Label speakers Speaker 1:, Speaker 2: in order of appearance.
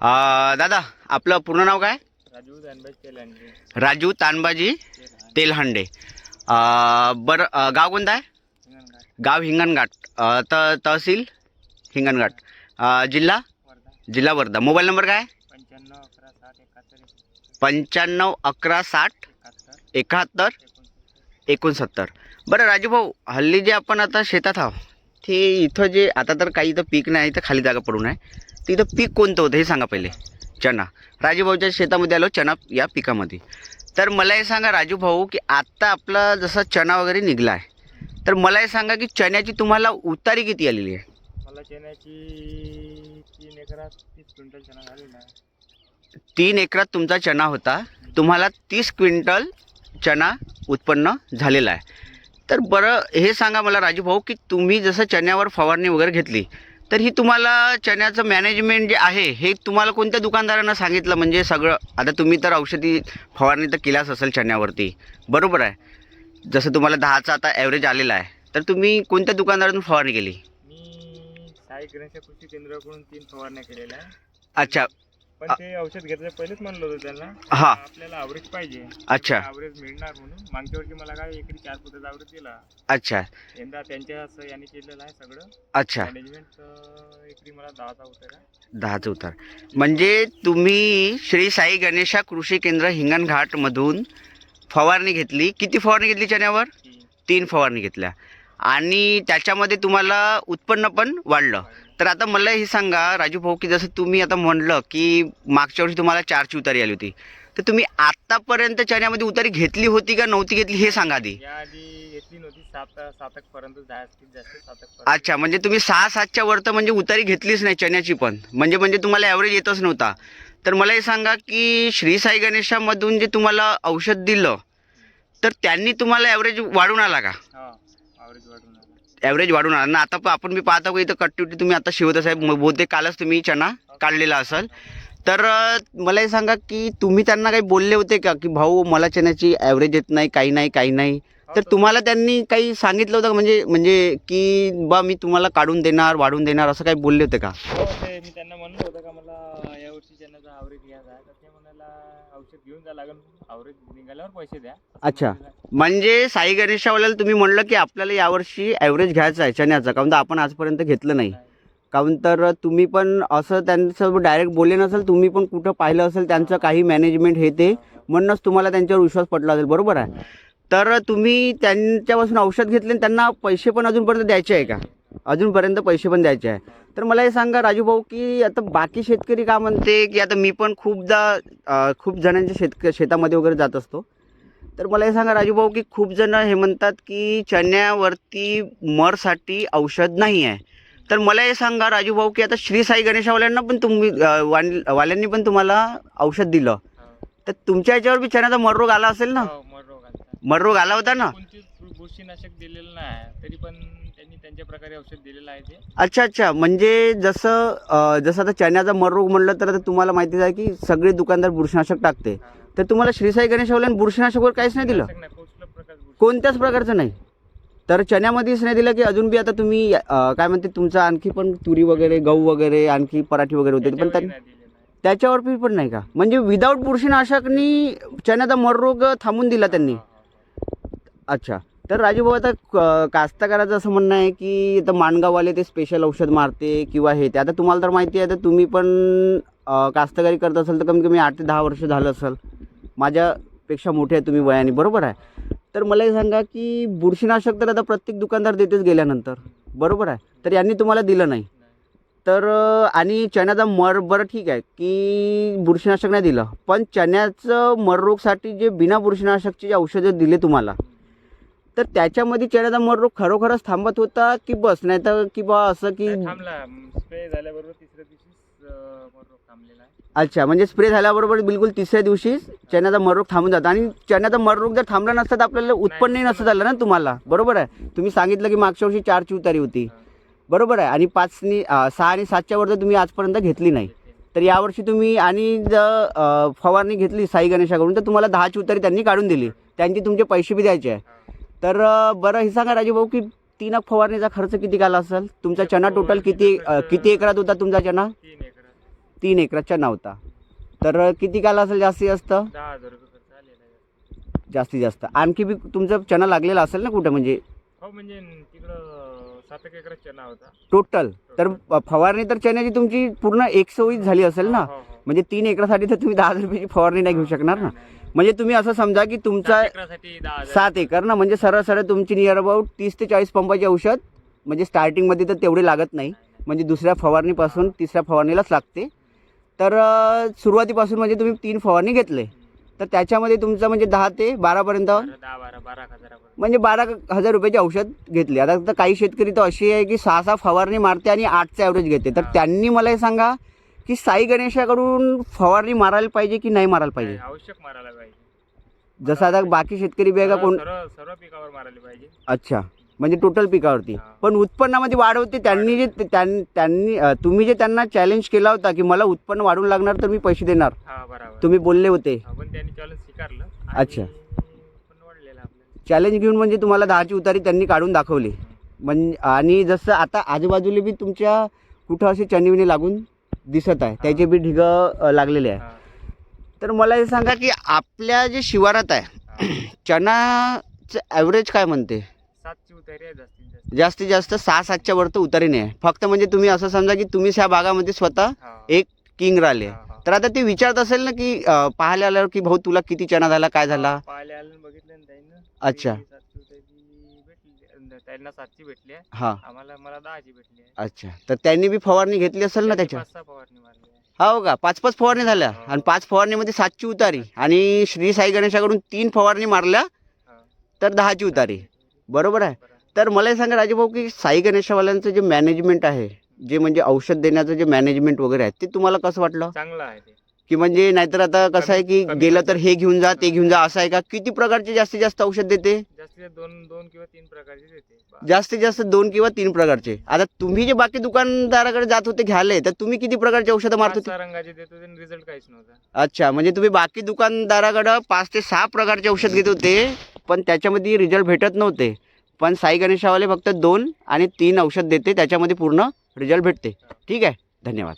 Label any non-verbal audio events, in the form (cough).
Speaker 1: दादा आपलं पूर्ण नाव काय?
Speaker 2: राजू
Speaker 1: तानबाजी तेलहंडे. बरं गाव कोणतं आहे? गाव हिंगणघाट. त तहसील? हिंगणघाट. जिल्हा?
Speaker 2: वर्धा.
Speaker 1: जिल्हा वर्धा. मोबाईल नंबर काय?
Speaker 2: पंच्याण्णव अकरा
Speaker 1: साठ
Speaker 2: एकाहत्तर एकोणसत्तर.
Speaker 1: बरं राजू भाऊ हल्ली जे आपण आता शेतात आहो ते इथं जे आता तर काही इथं पीक नाही इथं खाली जागा पडून आहे. तर इथं पीक कोणतं होतं हे सांगा पहिले. चना राजू भाऊच्या शेतामध्ये आलो चना या पिकामध्ये. तर मला हे सांगा राजू भाऊ की आत्ता आपला जसा चना वगैरे निघला आहे तर मला हे सांगा की चण्याची तुम्हाला उतारी किती आलेली आहे?
Speaker 2: मला चण्याची तीन एकरात तीस क्विंटल चणा झालेला आहे.
Speaker 1: तीन एकरात तुमचा चना होता. तुम्हाला तीस क्विंटल चना उत्पन्न झालेला आहे. तर बरं हे सांगा मला राजू भाऊ की तुम्ही जसं चण्यावर फवारणी वगैरे घेतली तर ही तुम्हाला चण्याचं मॅनेजमेंट जे आहे हे तुम्हाला कोणत्या दुकानदारानं सांगितलं? म्हणजे सगळं आता तुम्ही तर औषधी फवारणी तर केल्याच असेल चण्यावरती. बरोबर आहे. जसं तुम्हाला दहाचा आता ॲव्हरेज आलेला आहे तर तुम्ही कोणत्या दुकानदारातून फवारणी केली?
Speaker 2: मी साई गणेश कृषी केंद्राकडून तीन फवारण्या केलेल्या
Speaker 1: अच्छा.
Speaker 2: पण ते औषध घेतल्या पहिलेच म्हणलं होतं त्यांना
Speaker 1: हा.
Speaker 2: आपल्याला ॲव्हरेज पाहिजे.
Speaker 1: अच्छा.
Speaker 2: ॲव्हरेज मिळणार म्हणून. मागच्या वर्षी मला काय एकरी चार फुटाचा ॲव्हरेज दिला.
Speaker 1: अच्छा.
Speaker 2: यंदा त्यांच्या असं याने केलेलं आहे सगळं.
Speaker 1: अच्छा.
Speaker 2: मॅनेजमेंट एकरी मला दहाचा उतर
Speaker 1: दहाचं उतार. म्हणजे तुम्ही श्री साई गणेशा कृषी केंद्र हिंगणघाटमधून फवारणी घेतली. किती फवारणी घेतली चण्यावर? तीन. फवारणी घेतल्या. आणि त्याच्यामध्ये तुम्हाला उत्पन्न पण वाढलं. तर आता मला हे सांगा राजू भाऊ की जसं तुम्ही आता म्हणलं की मागच्या वर्षी तुम्हाला चारची उतारी आली होती. तर तुम्ही आत्तापर्यंत चण्यामध्ये उतारी घेतली होती का नव्हती घेतली हे सांगा आधी. अच्छा म्हणजे तुम्ही सहा सातच्या वर तर म्हणजे उतारी घेतलीच नाही चण्याची पण. म्हणजे म्हणजे तुम्हाला ॲव्हरेज येतच नव्हता. तर मला हे सांगा की श्री साई गणेशामधून जे तुम्हाला औषध दिलं तर त्यांनी तुम्हाला ॲव्हरेज वाढून आला का?
Speaker 2: ॲव्हरेज वाढून आला.
Speaker 1: ॲव्हरेज वाढून आला. ना आता आपण मी पाहतो की इथं कट्टीवटी तुम्ही आता शिवत साहेब बहुतेक कालच तुम्ही चना काढलेला असाल. तर मला हे सांगा की तुम्ही त्यांना काही बोलले होते का? की भाऊ मला चण्याची ॲव्हरेज येत नाही काही नाही काही नाही. तर तुम्हाला त्यांनी काही सांगितलं होतं का? म्हणजे म्हणजे की बा मी तुम्हाला काढून देणार वाढून देणार असं काही बोलले होते का?
Speaker 2: मी त्यांना म्हणलं होतं का मला यावर्षी त्यांना ॲव्हरेज घ्यायचा तर ते म्हणाला औषध घेऊन जा लागेल.
Speaker 1: अच्छा. म्हणजे साई गणेशावाल्याला तुम्ही म्हणलं की आपल्याला यावर्षी ॲव्हरेज घ्यायचं आहे चण्याचं काहून तर आपण आजपर्यंत घेतलं नाही. काहून तर तुम्ही पण असं त्यांच्यासोबत डायरेक्ट बोलले नसेल तुम्ही पण कुठं पाहिलं असेल त्यांचं काही मॅनेजमेंट हे ते म्हणूनच तुम्हाला त्यांच्यावर विश्वास पडला असेल बरोबर आहे तर तुम्ही त्यांच्यापासून औषध घेतले आणि त्यांना पैसे पण अजूनपर्यंत द्यायचे आहे का अजूनपर्यंत पैसे पण द्यायचे आहे. तर मला हे सांगा राजू भाऊ की आता बाकी शेतकरी का म्हणते की आता मी पण खूपदा खूप जणांच्या शेतक शेतामध्ये वगैरे जात असतो. तर मला हे सांगा राजू भाऊ की खूप जण हे म्हणतात की चण्यावरती मरसाठी औषध नाही आहे. तर मला हे सांगा राजू भाऊ की आता श्री साई गणेशावाल्यांना पण तुम्ही वान वाल्यांनी पण तुम्हाला औषध दिलं. तर तुमच्या याच्यावर बी चण्याचा मर रोग आला असेल ना?
Speaker 2: हो, मर रोग आलता.
Speaker 1: मर रोग आला होता ना?
Speaker 2: दिलेलं नाही तरी पण त्यांच्या प्रकारे औषध दिलेलं आहे ते.
Speaker 1: अच्छा अच्छा. म्हणजे जसं अं, जसं आता चण्याचा मर रोग म्हणलं तर आता तुम्हाला माहितीच आहे की सगळे दुकानदार बुरशीनाशक टाकते. तर तुम्हाला श्री साई गणेशावाल्यानं बुरशीनाशकवर काहीच नाही दिलं?
Speaker 2: नाही,
Speaker 1: कोणत्याच प्रकारचं नाही. तर चण्यामध्येच नाही दिलं की अजून बी आता तुम्ही अं, काय म्हणते तुमचं आणखी पण तुरी वगैरे गहू वगैरे आणखी पराठी वगैरे होते पण
Speaker 2: त्याच्यावरही
Speaker 1: त्या-
Speaker 2: नाही दिलेलं आहे.
Speaker 1: त्याच्यावर बी पण नाही का? म्हणजे विदाऊट बुरशीनाशकनी चण्याचा मर रोग थांबून दिला त्यांनी. अच्छा. तर राजू भाऊ आता क- कास्तकाराचं असं म्हणणं आहे की आता माणगाववाले ते स्पेशल औषध मारते किंवा हे ते. आता तुम्हाला तर माहिती आहे तर तुम्ही पण कास्तकारी करत असाल तर कमी कमी आठ ते दहा वर्ष झालं असेल. माझ्यापेक्षा मोठे आहे तुम्ही वयाने बरोबर आहे? तर मला हे सांगा की बुरशीनाशक तर आता प्रत्येक दुकानदार देतेच गेल्यानंतर बरोबर आहे? तर यांनी तुम्हाला दिलं नाही. तर आणि चण्याचा मर बरं ठीक आहे की बुरशीनाशक नाही दिलं. पण चण्याचं मर रोगसाठी जे बिना बुरशीनाशकचे जे औषधं दिले तुम्हाला तर त्याच्यामध्ये चण्याचा मर रोग खरोखरच थांबत होता की बस? नाही तर की बा असं की
Speaker 2: नाही, थांबला. स्प्रे झाल्याबरोबर तिसऱ्या दिवशीच अं, मर रोग थांबलेला आहे.
Speaker 1: अच्छा म्हणजे स्प्रे झाल्याबरोबर बिलकुल तिसऱ्या दिवशी चण्याचा मर रोग थांबून जातो. आणि चण्याचा मर रोग जर थांबला नसता तर आपल्याला उत्पन्नही नसतं झालं ना तुम्हाला. बरोबर आहे? तुम्ही सांगितलं की मागच्या वर्षी चारची उतारी होती. बरोबर आहे? आणि पाचनी सहा आणि सातच्या वर तुम्ही आजपर्यंत घेतली नाही तर यावर्षी तुम्ही आणि जर फवारणी घेतली साई गणेशाकडून तर तुम्हाला दहाची उतारी त्यांनी काढून दिली. त्यांची तुमचे पैसे बी द्यायचे आहे. तर बरं हे सांगा राजू भाऊ की तीन फवारणीचा खर्च किती आला असेल? तुमचा चना टोटल किती अं, किती एकरात होता तुमचा चना
Speaker 2: तीन एकरात.
Speaker 1: तीन एकराचा नव्हता तर किती काला असेल जास्तीत जास्त? जास्तीत जास्त. आणखी बी तुमचं चणा लागलेला असेल ना कुठं म्हणजे?
Speaker 2: हो म्हणजे एक चना होता.
Speaker 1: टोटल तर फवारणी तर चण्याची तुमची पूर्ण एकसोयीच झाली असेल ना?
Speaker 2: हो, हो.
Speaker 1: म्हणजे तीन एकरासाठी तर तुम्ही दहा हजार रुपयाची फवारणी नाही घेऊ शकणार ना. म्हणजे तुम्ही असं समजा की तुमचा
Speaker 2: सात
Speaker 1: एकर ना म्हणजे सरळ सरळ तुमची नियर अबाउट तीस ते चाळीस पंपाचे औषध म्हणजे स्टार्टिंगमध्ये तर तेवढे लागत नाही. म्हणजे दुसऱ्या फवारणीपासून तिसऱ्या फवारणीलाच लागते. तर सुरुवातीपासून म्हणजे तुम्ही तीन फवारणी घेतले. तर त्याच्यामध्ये तुमचं म्हणजे दहा ते बारापर्यंत म्हणजे बारा हजार रुपयाचे औषध घेतले. आता तर काही शेतकरी तर असे आहे की सहा सहा फवारणी मारते आणि आठचं ॲव्हरेज घेते. तर. त्यांनी मला हे सांगा की साई गणेशाकडून फवारणी मारायला पाहिजे की नाही मारायला पाहिजे?
Speaker 2: आवश्यक मारायला पाहिजे.
Speaker 1: जसं आता बाकी शेतकरी बी आहे का
Speaker 2: सर्व
Speaker 1: कोण?
Speaker 2: सर्व सर्व पिकावर मारायला पाहिजे.
Speaker 1: अच्छा. म्हणजे टोटल पिकावरती.
Speaker 2: हा.
Speaker 1: पण उत्पन्नामध्ये वाढ होते त्यांनी जे त्यां- त्यांनी अं, तुम्ही जे त्यांना चॅलेंज केला होता की मला उत्पन्न वाढून लागणार तर मी पैसे देणार.
Speaker 2: हा बरोबर.
Speaker 1: तुम्ही बोलले होते.
Speaker 2: आपण त्यांनी चॅलेंज स्वीकारलं.
Speaker 1: अच्छा.
Speaker 2: पण वाढलेलं आपलं.
Speaker 1: चॅलेंज घेऊन म्हणजे तुम्हाला दहाची उतारी त्यांनी काढून दाखवली. म्हणजे आणि जसं आता आजूबाजूला बी तुमच्या कुठं असे चनिविणी लागून? दिसत आहे. त्याचे बी ढिगं लागलेले आहे. तर मला हे सांगा की आपल्या जे शिवारात आहे. (clears throat) चणाचं ॲव्हरेज काय म्हणते?
Speaker 2: जास्तीत जास्त.
Speaker 1: सहा सातच्या वर तर उतारी नाही आहे. फक्त म्हणजे तुम्ही असं समजा की तुम्ही त्या भागामध्ये स्वतः. एक किंग राहिले. तर आता ते विचारत असेल ना की पाहायला आल्यावर की भाऊ तुला किती चणा झाला काय झाला? अच्छा.
Speaker 2: त्यांना सातची भेटली आहे.
Speaker 1: हा.
Speaker 2: आम्हाला मला दहाची भेटली आहे.
Speaker 1: अच्छा. तर त्यांनी बी फवारणी घेतली असेल ना
Speaker 2: त्यांनी
Speaker 1: त्याच्या
Speaker 2: पाच सहा फवारणी मारली आहे.
Speaker 1: हो का? पाच पाच फवारणी झाल्या.
Speaker 2: हो.
Speaker 1: आणि पाच फवारणीमध्ये सातची उतारी. आणि श्री साई गणेशाकडून तीन फवारणी मारल्या
Speaker 2: हा.
Speaker 1: तर दहाची उतारी. बरोबर आहे?
Speaker 2: बरं.
Speaker 1: तर मला हे सांगा राजूभाऊ की साई गणेशवाल्यांचं जे मॅनेजमेंट आहे जे म्हणजे औषध देण्याचं जे मॅनेजमेंट वगैरे आहे ते तुम्हाला कसं वाटलं?
Speaker 2: चांगलं आहे ते.
Speaker 1: की म्हणजे नाहीतर आता कसं आहे की गेलं तर. हे घेऊन जा ते घेऊन जा असं आहे का? किती प्रकारचे जास्तीत जास्त औषध देते?
Speaker 2: जास्तीत जास्त दोन दोन किंवा तीन प्रकारचे देते. बा-
Speaker 1: जास्तीत जास्त दोन किंवा तीन प्रकारचे. आता तुम्ही जे बाकी दुकानदाराकडे जात होते घ्यायला तर तुम्ही किती प्रकारचे औषधं मारत होते?
Speaker 2: सहा रंगाचे देत होते रिझल्ट काहीच नव्हता.
Speaker 1: अच्छा म्हणजे तुम्ही बाकी दुकानदाराकडं पाच ते सहा प्रकारचे औषध घेत होते पण त्याच्यामध्ये रिझल्ट भेटत नव्हते. पण साई गणेशावाले फक्त दोन आणि तीन औषध देते त्याच्यामध्ये पूर्ण रिझल्ट भेटते. ठीक आहे धन्यवाद.